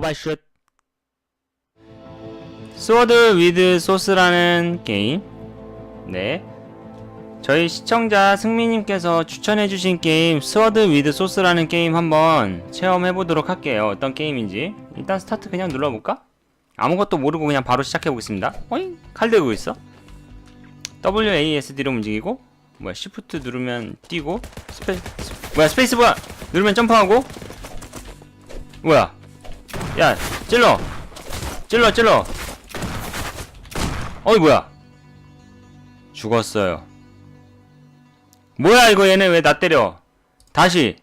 꼬발슛. 스워드 위드 소스라는 게임. 네. 저희 시청자 승민님께서 추천해주신 게임 스워드 위드 소스라는 게임 한번 체험해보도록 할게요. 어떤 게임인지. 일단 스타트 그냥 눌러볼까? 아무것도 모르고 그냥 바로 시작해보겠습니다. 어잉? 칼 들고 있어? WASD로 움직이고 뭐야 시프트 누르면 뛰고 스페 스- 뭐야 스페이스 뭐야 누르면 점프하고 뭐야 야 찔러. 찔러 찔러. 어이 뭐야? 죽었어요. 뭐야 이거 얘네 왜 나 때려? 다시.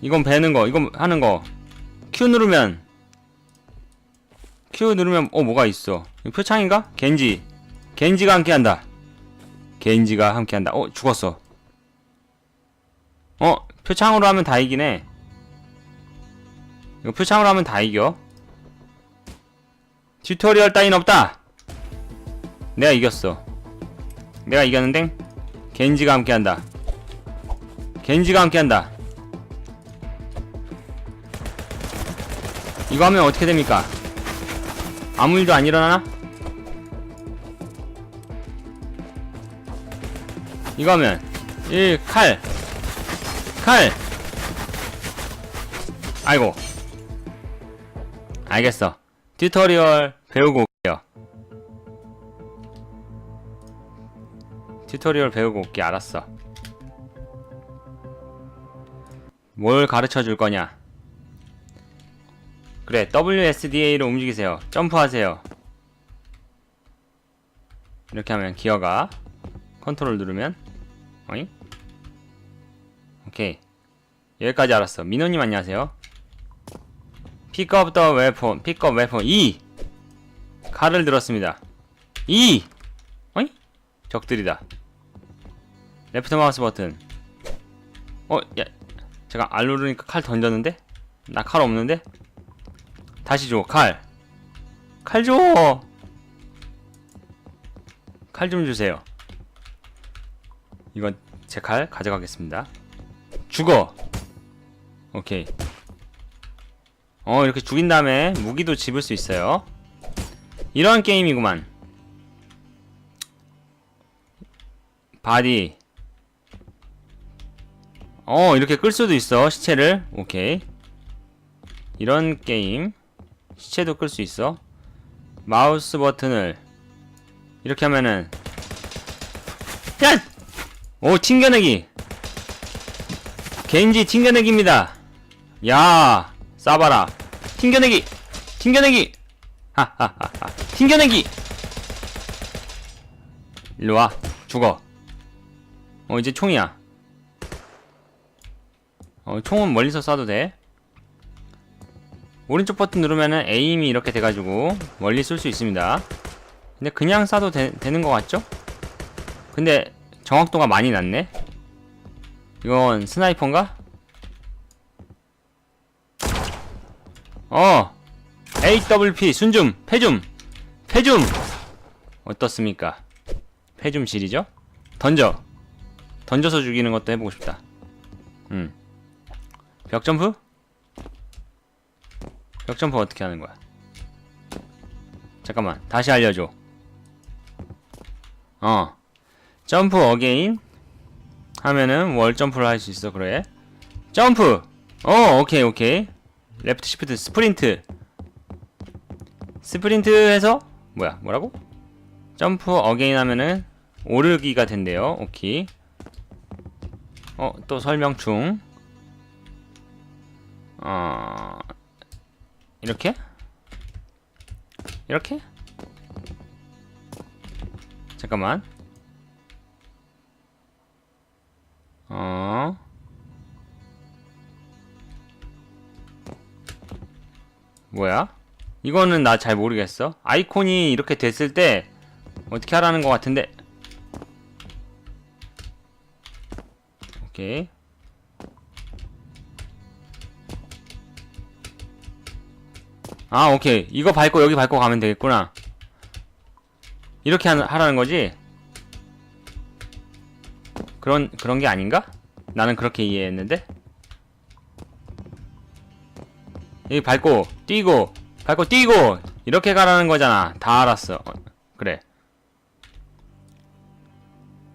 이건 베는 거 이건 하는 거. Q 누르면. Q 누르면 어 뭐가 있어? 표창인가? 겐지. 겐지가 함께한다. 겐지가 함께한다. 어 죽었어. 어 표창으로 하면 다 이기네 이거 표창으로 하면 다 이겨. 튜토리얼 따윈 없다. 내가 이겼어. 내가 이겼는데 겐지가 함께한다. 겐지가 함께한다. 이거 하면 어떻게 됩니까? 아무 일도 안 일어나나? 이거 하면 1 칼. 칼! 아이고 알겠어. 튜토리얼 배우고 올게요. 튜토리얼 배우고 올게 알았어. 뭘 가르쳐 줄 거냐? 그래 WSDA로 움직이세요. 점프하세요. 이렇게 하면 기어가. 컨트롤 누르면. 어잉? 오케이. 여기까지 알았어. 민호님 안녕하세요 픽업 더 웨폰 픽업 웨폰 2 칼을 들었습니다. 2 어잉? 적들이다. 레프트 마우스 버튼 어? 야 제가 알 누르니까 칼 던졌는데? 나 칼 없는데? 다시 줘 칼. 칼 줘! 칼 좀 주세요. 이건 제 칼 가져가겠습니다. 죽어! 오케이 어 이렇게 죽인 다음에 무기도 집을 수 있어요. 이런 게임이구만. 바디. 어 이렇게 끌 수도 있어 시체를. 오케이. 이런 게임. 시체도 끌 수 있어. 마우스 버튼을. 이렇게 하면은. 야! 오 튕겨내기. 겐지 튕겨내기입니다. 야 싸봐라. 튕겨내기. 튕겨내기. 하하하하. 튕겨내기. 일로와. 죽어. 어 이제 총이야. 어 총은 멀리서 쏴도 돼. 오른쪽 버튼 누르면은 에임이 이렇게 돼가지고 멀리 쏠 수 있습니다. 근데 그냥 쏴도 되, 되는 것 같죠? 근데 정확도가 많이 낮네. 이건 스나이퍼인가? 어. AWP 순줌 패줌 패줌 어떻습니까? 패줌 질이죠? 던져. 던져서 죽이는 것도 해보고 싶다. 음. 벽점프? 벽점프 어떻게 하는 거야? 잠깐만 다시 알려줘. 어. 점프 어게인 하면은 월 점프를 할 수 있어 그래? 점프! 어 오케이 오케이 레프트 시프트 스프린트. 스프린트 해서 뭐야? 뭐라고? 점프 어게인 하면은 오르기가 된대요. 오케이. 어 또 설명충. 어 이렇게? 이렇게? 잠깐만. 어. 뭐야? 이거는 나 잘 모르겠어. 아이콘이 이렇게 됐을 때 어떻게 하라는 것 같은데. 오케이. 아, 오케이. 이거 밟고 여기 밟고 가면 되겠구나. 이렇게 하, 하라는 거지? 그런 그런 게 아닌가? 나는 그렇게 이해했는데. 여기 밟고 뛰고 밟고 뛰고 이렇게 가라는 거잖아. 다 알았어. 어, 그래.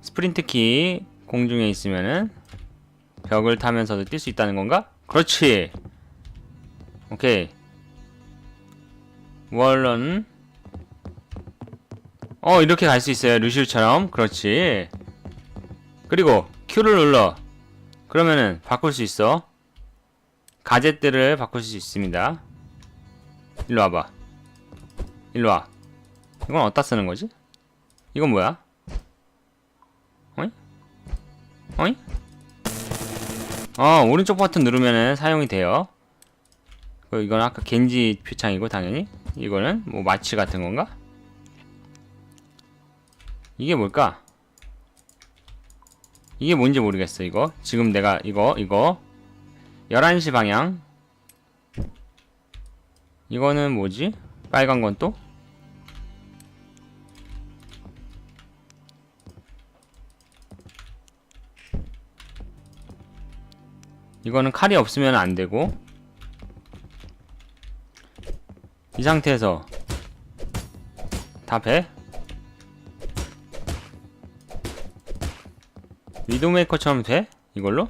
스프린트 키 공중에 있으면은 벽을 타면서도 뛸 수 있다는 건가? 그렇지. 오케이. 월런. 어 이렇게 갈 수 있어요. 루시우처럼. 그렇지. 그리고 Q를 눌러. 그러면은 바꿀 수 있어 가젯들을 바꿀 수 있습니다 일로 와봐 일로 와 이건 어디다 쓰는 거지? 이건 뭐야? 어이? 어이? 어 오른쪽 버튼 누르면은 사용이 돼요 그 이건 아까 겐지 표창이고 당연히 이거는 뭐 마취 같은 건가? 이게 뭘까? 이게 뭔지 모르겠어 이거 지금 내가 이거 이거 11시 방향 이거는 뭐지? 빨간 건 또? 이거는 칼이 없으면 안 되고 이 상태에서 다 배? 위도메이커처럼 돼? 이걸로?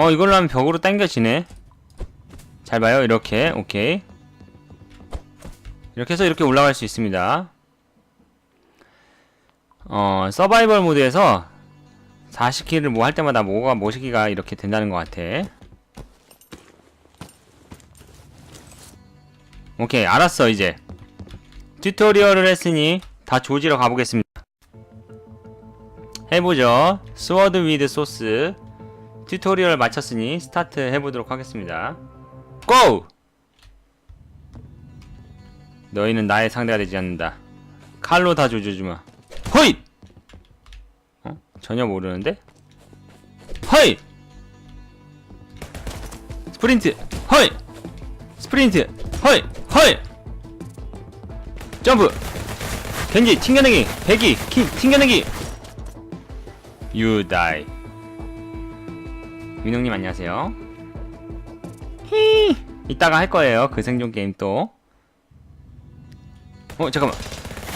어 이걸로 하면 벽으로 당겨지네. 잘 봐요. 이렇게. 오케이. 이렇게 해서 이렇게 올라갈 수 있습니다. 어 서바이벌 모드에서 40킬을 뭐 할 때마다 뭐가 모시기가 이렇게 된다는 것 같아. 오케이. 알았어 이제. 튜토리얼을 했으니 다 조지러 가보겠습니다. 해보죠. 스워드 위드 소스 튜토리얼 마쳤으니 스타트 해보도록 하겠습니다 고! 너희는 나의 상대가 되지 않는다 칼로 다 조져주마 허잇! 어? 전혀 모르는데? 허잇! 스프린트 허잇! 스프린트 허잇! 허잇! 점프! 겐지 튕겨내기 배기 킹 튕겨내기 You die 민영님 안녕하세요. 히 이따가 할 거예요 그 생존 게임 또. 어 잠깐만.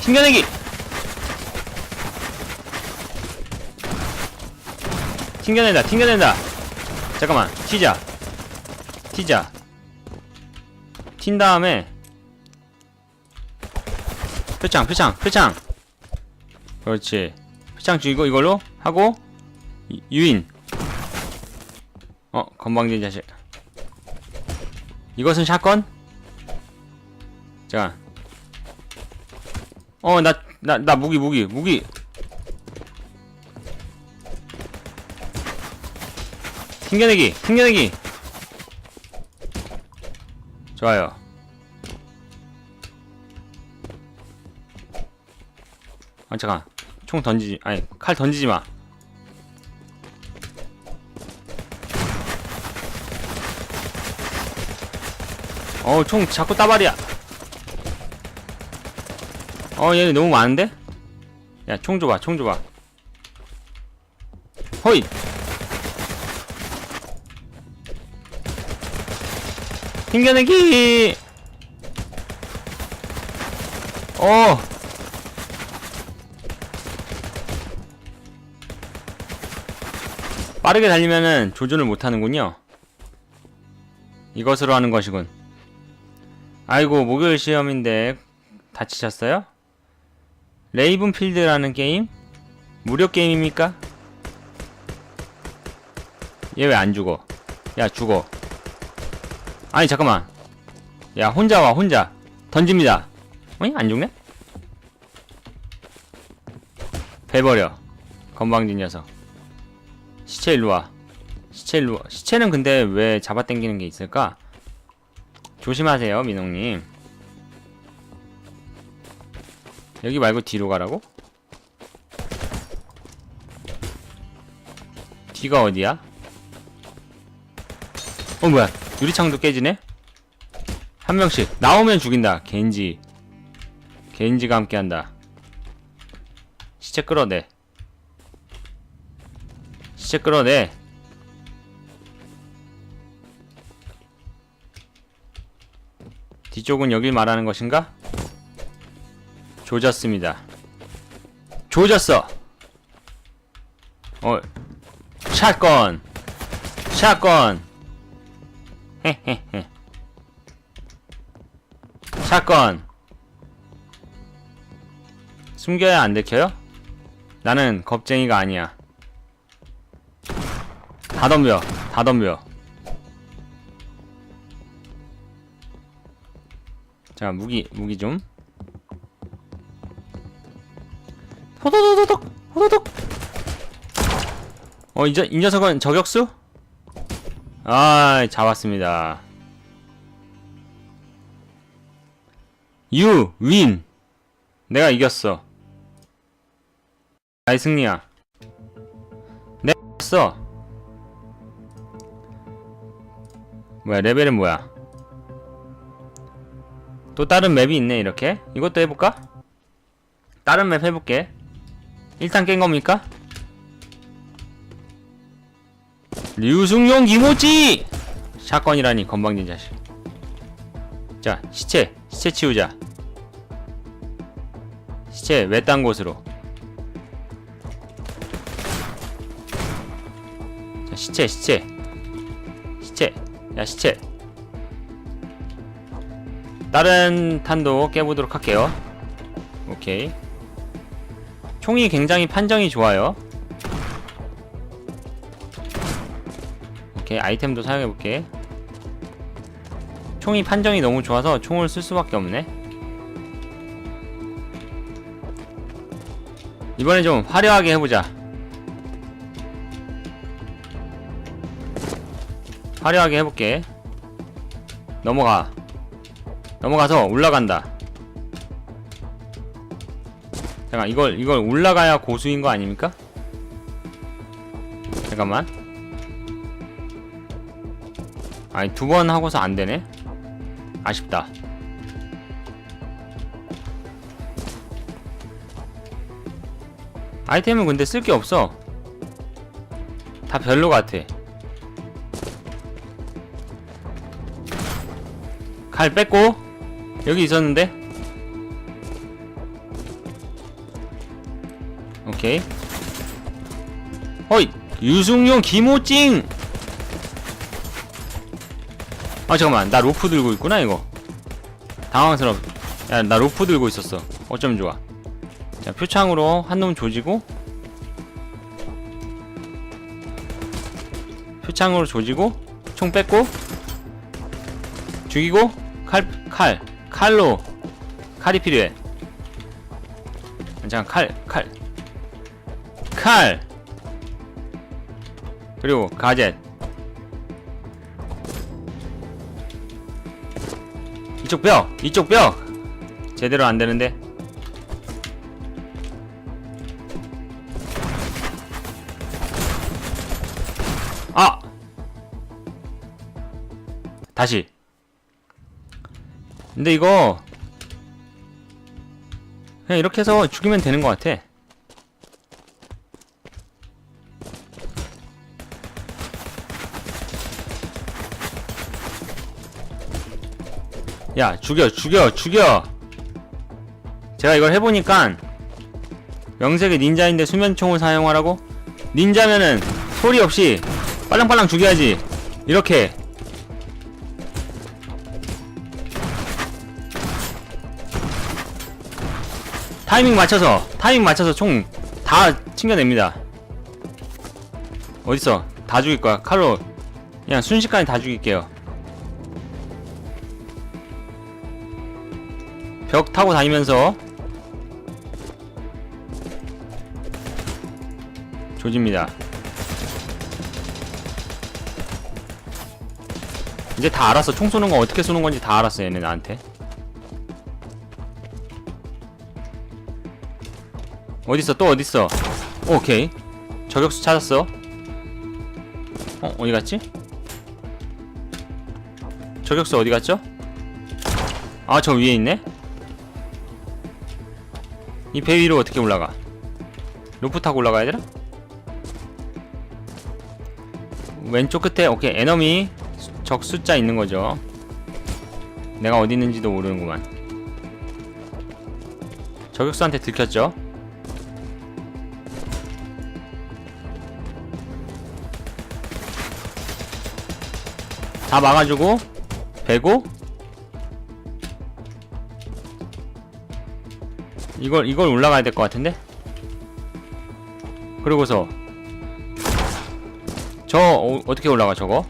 튕겨내기! 튕겨낸다 튕겨낸다. 잠깐만 튀자. 튀자. 튄 다음에. 표창 표창 표창. 그렇지. 표창 주고 이걸로 하고 이- 유인 어 건방진 자식. 이것은 샷건? 잠깐. 어나 나 나 무기 무기 무기. 튕겨내기 튕겨내기. 좋아요. 아 잠깐. 총 던지지 아니 칼 던지지 마 어, 총 자꾸 따발이야. 어, 얘네 너무 많은데? 야, 총 줘봐, 총 줘봐. 허이! 튕겨내기! 어! 빠르게 달리면은 조준을 못하는군요. 이것으로 하는 것이군. 아이고 목요일 시험인데 다치셨어요? 레이븐 필드라는 게임? 무료 게임입니까? 얘 왜 안 죽어? 야 죽어 아니 잠깐만 야 혼자 와 혼자 던집니다 어이 안 죽네? 배버려 건방진 녀석 시체 일로와 시체 일로와 시체는 근데 왜 잡아당기는 게 있을까? 조심하세요, 민홍님. 여기 말고 뒤로 가라고? 뒤가 어디야? 어, 뭐야. 유리창도 깨지네? 한 명씩. 나오면 죽인다. 겐지. 겐지가 함께 한다. 시체 끌어내. 시체 끌어내. 뒤쪽은 여길 말하는 것인가? 조졌습니다. 조졌어. 어, 샷건, 샷건. 헤헤헤. 샷건. 숨겨야 안 들켜요? 나는 겁쟁이가 아니야. 다 덤벼, 다 덤벼. 자, 무기, 무기 좀. 호도도도독, 호도독. 어, 이, 저, 이 녀석은 저격수? 아, 잡았습니다. 유, 윈. 내가 이겼어. 나의 승리야. 내가 이겼어. 뭐야, 레벨은 뭐야? 또 다른 맵이 있네, 이렇게. 이것도 해볼까? 다른 맵 해볼게. 일단 깬 겁니까? 류승용 김호지! 샷건이라니, 건방진 자식. 자, 시체. 시체 치우자. 시체 외딴 곳으로. 자, 시체, 시체. 시체. 야, 시체. 다른 탄도 깨보도록 할게요. 오케이. 총이 굉장히 판정이 좋아요. 오케이, 아이템도 사용해볼게. 총이 판정이 너무 좋아서 총을 쓸 수밖에 없네. 이번에 좀 화려하게 해보자. 화려하게 해볼게. 넘어가. 넘어가서 올라간다. 잠깐 이걸 이걸 올라가야 고수인 거 아닙니까? 잠깐만. 아니 두 번 하고서 안 되네. 아쉽다. 아이템은 근데 쓸 게 없어. 다 별로 같아. 칼 뺐고 여기 있었는데? 오케이. 어이 유승용 김호찡! 아 잠깐만. 나 로프 들고 있구나 이거. 당황스럽 야나 로프 들고 있었어. 어쩜 좋아. 자 표창으로 한 놈 조지고. 표창으로 조지고 총 뺐고 죽이고 칼, 칼, 칼로 칼이 필요해. 잠깐 칼, 칼, 칼. 그리고 가젯. 이쪽 뼈, 이쪽 뼈. 제대로 안 되는데. 아. 다시. 근데 이거 그냥 이렇게 해서 죽이면 되는 것 같아. 야 죽여 죽여 죽여 제가 이걸 해보니까 명색의 닌자인데 수면총을 사용하라고? 닌자면은 소리 없이 빨랑빨랑 죽여야지 이렇게 타이밍 맞춰서 타이밍 맞춰서 총 다 챙겨냅니다. 어딨어? 다 죽일 거야. 칼로 그냥 순식간에 다 죽일게요. 벽 타고 다니면서 조집니다. 이제 다 알았어 총 쏘는 거 어떻게 쏘는 건지 다 알았어 얘네 나한테 어딨어 또 어딨어 오케이 저격수 찾았어 어 어디 갔지? 저격수 어디 갔죠? 아 저 위에 있네 이 배 위로 어떻게 올라가 로프 타고 올라가야 되나? 왼쪽 끝에 오케이 에너미 수- 적 숫자 있는 거죠. 내가 어디 있는지도 모르는구만. 저격수한테 들켰죠? 다 막아주고 배고. 이걸 이걸 올라가야 될 것 같은데? 그리고서. 저 어, 어떻게 올라가 저거?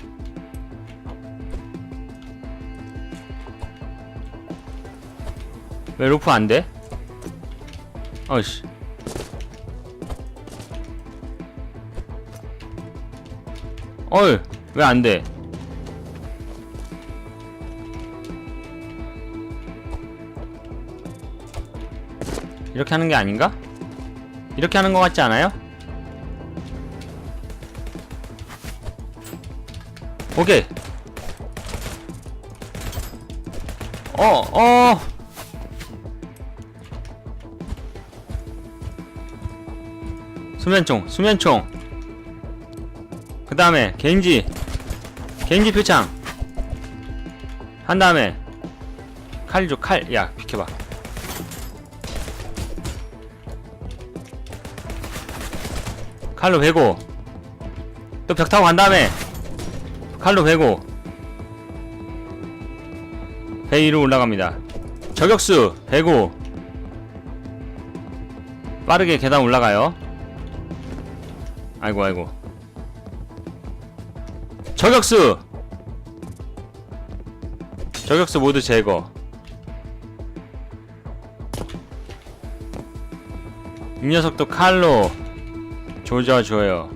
왜 로프 안 돼? 어이씨. 어이 왜 안 돼? 이렇게 하는 게 아닌가? 이렇게 하는 것 같지 않아요? 오케이. 어, 어. 수면총, 수면총. 그 다음에 개인지, 개인지 표창. 한 다음에 칼 줘, 칼. 야, 비켜봐. 칼로 베고. 또 벽 타고 간 다음에 칼로 베고. 배 위로 올라갑니다. 저격수 베고. 빠르게 계단 올라가요. 아이고 아이고. 저격수! 저격수 모두 제거. 이 녀석도 칼로 조져줘요.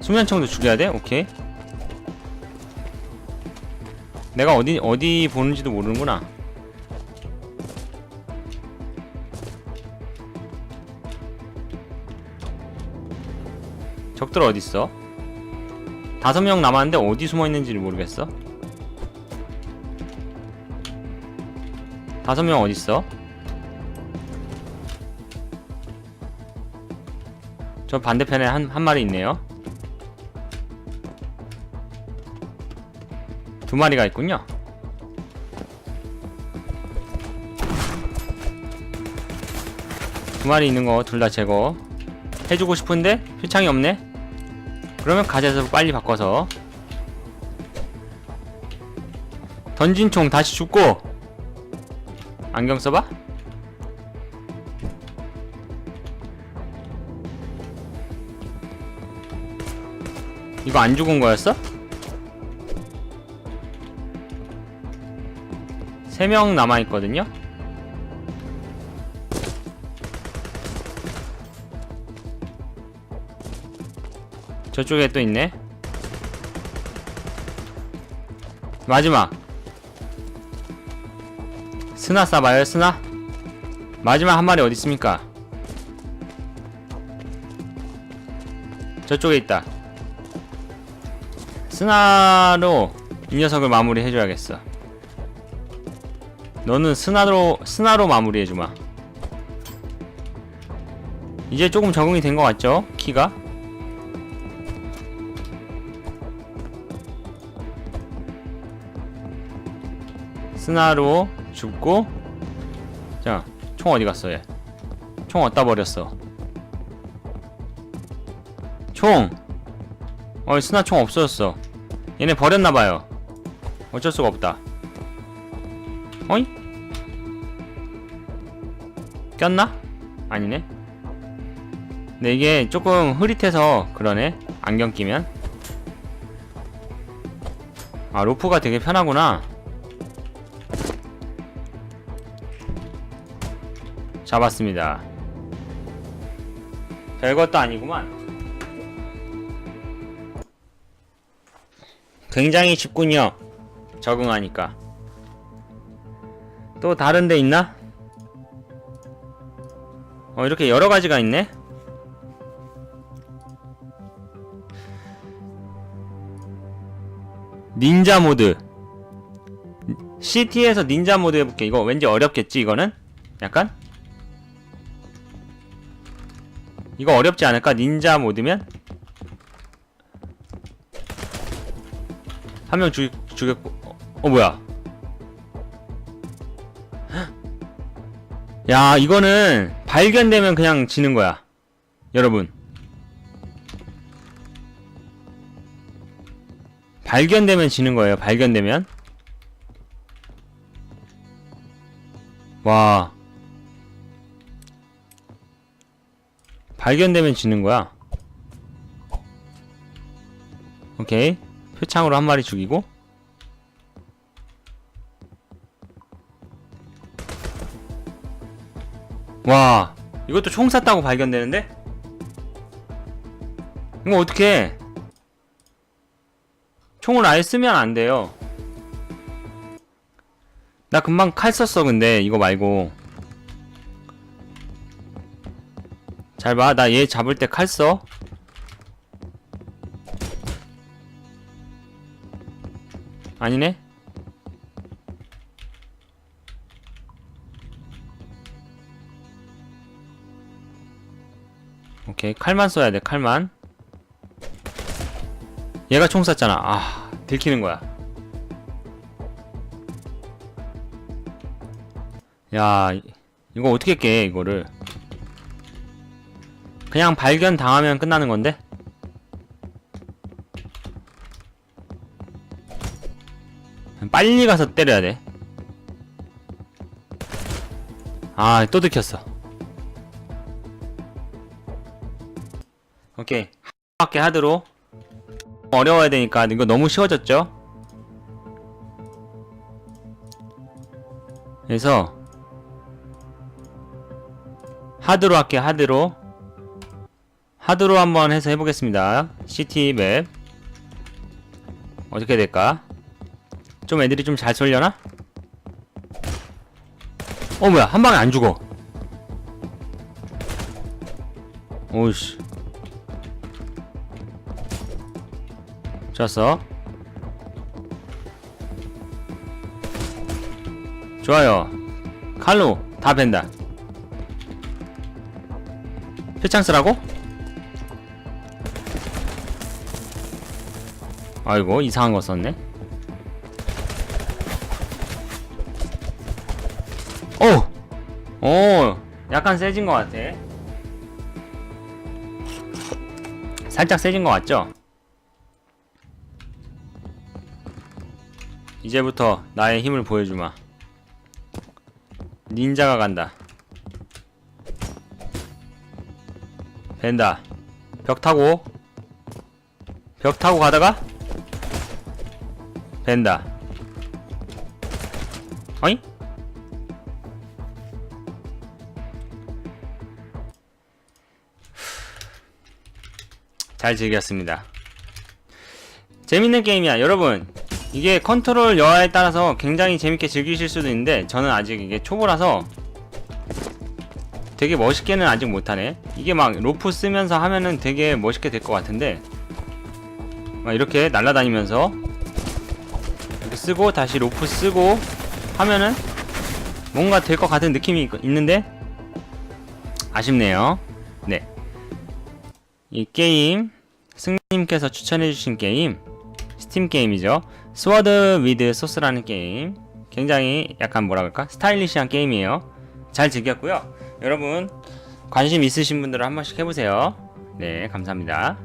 수면총도 죽여야 돼? 오케이. 내가 어디 어디 보는지도 모르는구나. 적들 어디 있어? 다섯 명 남았는데 어디 숨어 있는지를 모르겠어. 다섯 명 어디 있어? 저 반대편에 한, 한 마리 있네요. 두 마리가 있군요. 두 마리 있는 거 둘 다 제거 해주고 싶은데 표창이 없네? 그러면 가재에서 빨리 바꿔서 던진 총 다시 죽고 안경 써봐? 이거 안 죽은 거였어? 세 명 남아 있거든요. 저쪽에 또 있네. 마지막. 스나 쏴봐요, 스나. 마지막 한 마리 어디 있습니까? 저쪽에 있다. 스나로 이 녀석을 마무리 해줘야겠어. 너는 스나로 스나로 마무리 해주마. 이제 조금 적응이 된 것 같죠? 키가? 스나로 죽고 자, 총 어디 갔어 얘? 총 어디다 버렸어? 총! 어, 스나 총 없어졌어. 얘네 버렸나봐요. 어쩔 수가 없다. 어이? 꼈나? 아니네. 근데 이게 조금 흐릿해서 그러네. 안경 끼면. 아, 로프가 되게 편하구나. 잡았습니다. 별것도 아니구만. 굉장히 쉽군요. 적응하니까. 또 다른 데 있나? 어, 이렇게 여러 가지가 있네? 닌자 모드. CT에서 닌자 모드 해볼게. 이거 왠지 어렵겠지, 이거는? 약간? 이거 어렵지 않을까? 닌자 모드면? 한 명 죽, 죽였고 어, 어 뭐야? 헉. 야 이거는 발견되면 그냥 지는 거야 여러분. 발견되면 지는 거예요 발견되면? 와. 발견되면 지는 거야? 오케이 표창으로 한 마리 죽이고. 와 이것도 총 쐈다고 발견되는데? 이거 어떻게 총을 아예 쓰면 안 돼요. 나 금방 칼 썼어 근데 이거 말고. 잘 봐. 나 얘 잡을 때 칼 써. 아니네? 오케이 칼만 써야 돼 칼만. 얘가 총 쐈잖아. 아 들키는 거야. 야 이- 이거 어떻게 깨 이거를? 그냥 발견 당하면 끝나는 건데 빨리 가서 때려야 돼. 아, 또 들켰어. 오케이. 밖에 하드로. 어려워야 되니까 이거 너무 쉬워졌죠? 그래서 하드로 할게 하드로 하드로 한번 해서 해보겠습니다. CT 맵 어떻게 될까? 좀 애들이 좀 잘 쏠려나? 어 뭐야 한 방에 안 죽어. 오우씨. 좋았어. 좋아요. 칼로 다 벤다. 표창 쓰라고? 아이고 이상한 거 썼네. 오, 오, 약간 세진 것 같아. 살짝 세진 것 같죠? 이제부터 나의 힘을 보여주마. 닌자가 간다. 벤다. 벽 타고. 벽 타고 가다가. 벤다. 어이? 잘 즐겼습니다. 재밌는 게임이야. 여러분, 이게 컨트롤 여하에 따라서 굉장히 재밌게 즐기실 수도 있는데 저는 아직 이게 초보라서 되게 멋있게는 아직 못하네. 이게 막 로프 쓰면서 하면은 되게 멋있게 될 것 같은데 막 이렇게 날아다니면서 이렇게 쓰고 다시 로프 쓰고 하면은 뭔가 될 것 같은 느낌이 있- 있는데 아쉽네요. 네. 이 게임 승님께서 추천해주신 게임 스팀 게임이죠. 스워드 위드 소스라는 게임 굉장히 약간 뭐라 그럴까 스타일리시한 게임이에요. 잘 즐겼고요. 여러분 관심 있으신 분들은 한 번씩 해보세요. 네 감사합니다.